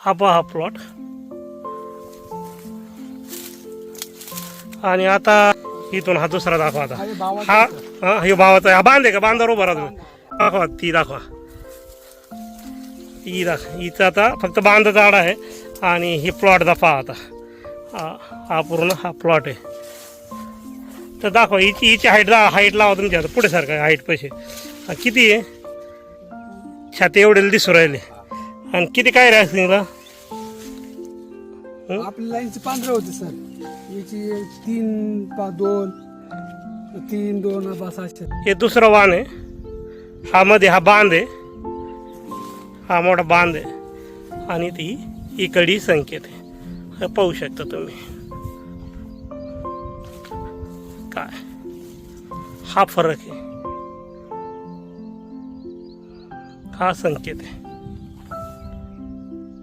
हा पहा हा प्लॉट आणि आता इथून हा दुसरा दाखवा आता. हा हा हे भावाचा आहे. हा बांध आहे का? बांधावर उभा राहा तुम्ही. दाखवा ती दाखवा. ही दाखवा हिचं आता फक्त बांध झाड आहे. आणि ही प्लॉट दाखवा आता. हा हा पूर्ण हा प्लॉट आहे. तर दाखवा हिची हिची हाईट हाईट लावा तुमच्या आता पुढे सारखं हाईट पैसे. किती आहे? छाती एवढे दिसू राहिले. आणि किती काय राहते तिला? आपल्या लाईनचे पांढरे होते सर. याची तीन पा दोन तीन दोन हे दुसरं वाण आहे. हा मध्ये हा बांध आहे. हा मोठा बांध आहे. आणि ती इकडी संकेत आहे. पाहू शकता तुम्ही. काय? हा फरक आहे. हा संकेत आहे.